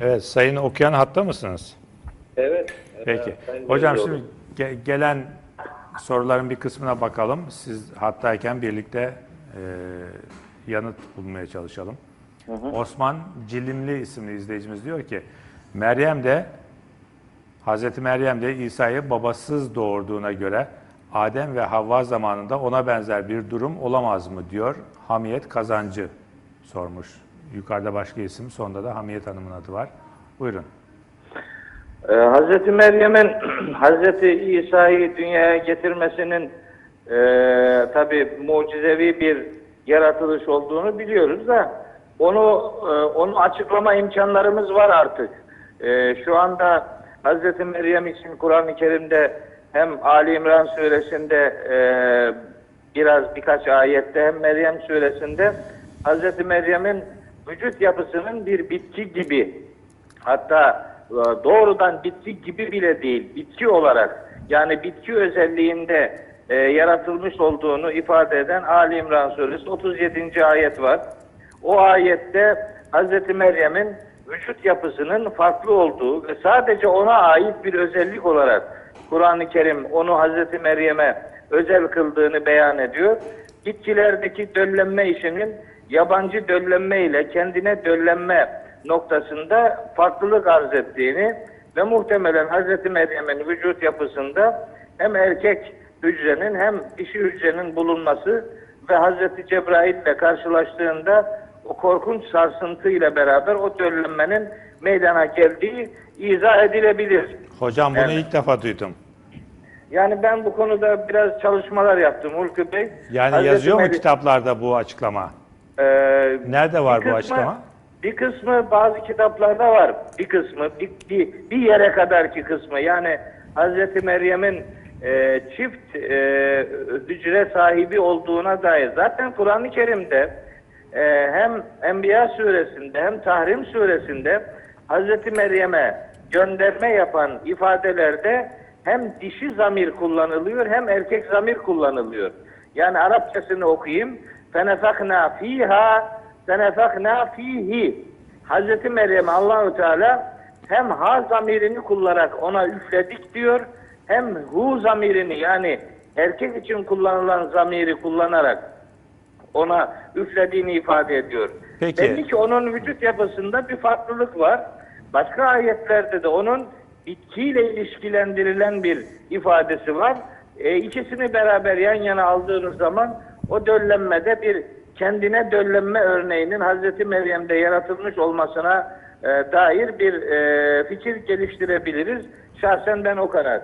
Evet, Sayın Okuyan hatta mısınız? Evet. Peki. Sayın Hocam şimdi ge- gelen soruların bir kısmına bakalım. Siz hattayken birlikte e, yanıt bulmaya çalışalım. Osman Cilimli isimli izleyicimiz diyor ki Meryem de Hazreti Meryem de İsa'yı babasız doğurduğuna göre Adem ve Havva zamanında ona benzer bir durum olamaz mı diyor. Hamiyet Kazancı sormuş. Yukarıda başka isim, sonda da Hamiyet Hanım'ın adı var. Buyurun. Ee, Hazreti Meryem'in Hazreti İsa'yı dünyaya getirmesinin e, tabi mucizevi bir yaratılış olduğunu biliyoruz da onu e, onu açıklama imkanlarımız var artık. E, şu anda Hazreti Meryem için Kur'an-ı Kerim'de hem Ali İmran suresinde e, biraz birkaç ayette hem Meryem suresinde Hazreti Meryem'in vücut yapısının bir bitki gibi hatta e, doğrudan bitki gibi bile değil, bitki olarak yani bitki özelliğinde e, yaratılmış olduğunu ifade eden Ali İmran Suresi 37. ayet var. O ayette Hz. Meryem'in vücut yapısının farklı olduğu ve sadece ona ait bir özellik olarak Kur'an-ı Kerim onu Hz. Meryem'e özel kıldığını beyan ediyor. Bitkilerdeki döllenme işinin yabancı döllenme ile kendine döllenme noktasında farklılık arz ettiğini ve muhtemelen Hz. Meryem'in vücut yapısında hem erkek hücrenin hem dişi hücrenin bulunması ve Hz. Cebrail ile karşılaştığında o korkunç sarsıntı ile beraber o döllenmenin meydana geldiği izah edilebilir. Hocam bunu Evet. ilk defa duydum. Yani ben bu konuda biraz çalışmalar yaptım Hulki Bey. Yani Hz. yazıyor mu Mery- kitaplarda bu açıklama? Ee, Nerede var bir bu kısmı- açıklama? Bir kısmı bazı kitaplarda var. Bir kısmı bir, bir, bir yere kadarki kısmı. Yani Hazreti Meryem'in e, çift e, hücre sahibi olduğuna dair. Zaten Kur'an-ı Kerim'de e, hem Enbiya suresinde hem Tahrim suresinde Hazreti Meryem'e gönderme yapan ifadelerde hem dişi zamir kullanılıyor hem erkek zamir kullanılıyor. Yani Arapçasını okuyayım. Fenefakna fiha fenefakna fihi. Hazreti Meryem Allahu Teala hem ha zamirini kullanarak ona üfledik diyor hem hu zamirini yani erkek için kullanılan zamiri kullanarak ona üflediğini ifade ediyor. Peki. Belli ki onun vücut yapısında bir farklılık var. Başka ayetlerde de onun bitkiyle ilişkilendirilen bir ifadesi var. E, ikisini beraber yan yana aldığınız zaman o döllenmede bir kendine döllenme örneğinin Hazreti Meryem'de yaratılmış olmasına e, dair bir e, fikir geliştirebiliriz. Şahsen ben o kadar.